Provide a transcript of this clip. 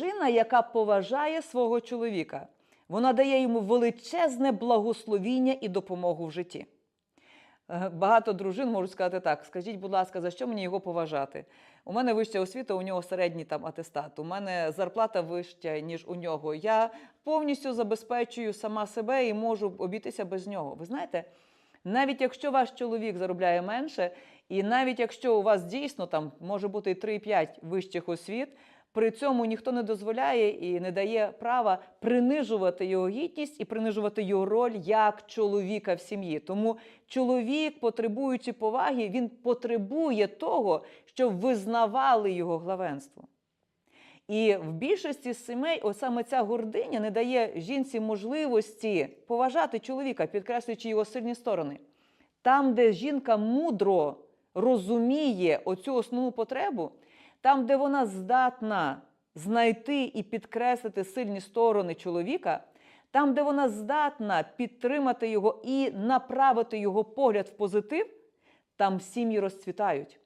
дружина, яка поважає свого чоловіка. Вона дає йому величезне благословіння і допомогу в житті. Е, Багато дружин можуть сказати так: скажіть, будь ласка, за що мені його поважати? У мене вища освіта, у нього середній там атестат. У мене зарплата вища, ніж у нього. Я повністю забезпечую сама себе і можу обійтися без нього. Ви знаєте, навіть якщо ваш чоловік заробляє менше, і навіть якщо у вас дійсно там може бути 3-5 вищих освіт, при цьому ніхто не дозволяє і не дає права принижувати його гідність і принижувати його роль як чоловіка в сім'ї. Тому чоловік, потребуючи поваги, він потребує того, щоб визнавали його главенство. І в більшості сімей ось саме ця гординя не дає жінці можливості поважати чоловіка, підкреслюючи його сильні сторони. Там, де жінка мудро розуміє оцю основну потребу, там, де вона здатна знайти і підкреслити сильні сторони чоловіка, там, де вона здатна підтримати його і направити його погляд в позитив, там сім'ї розцвітають.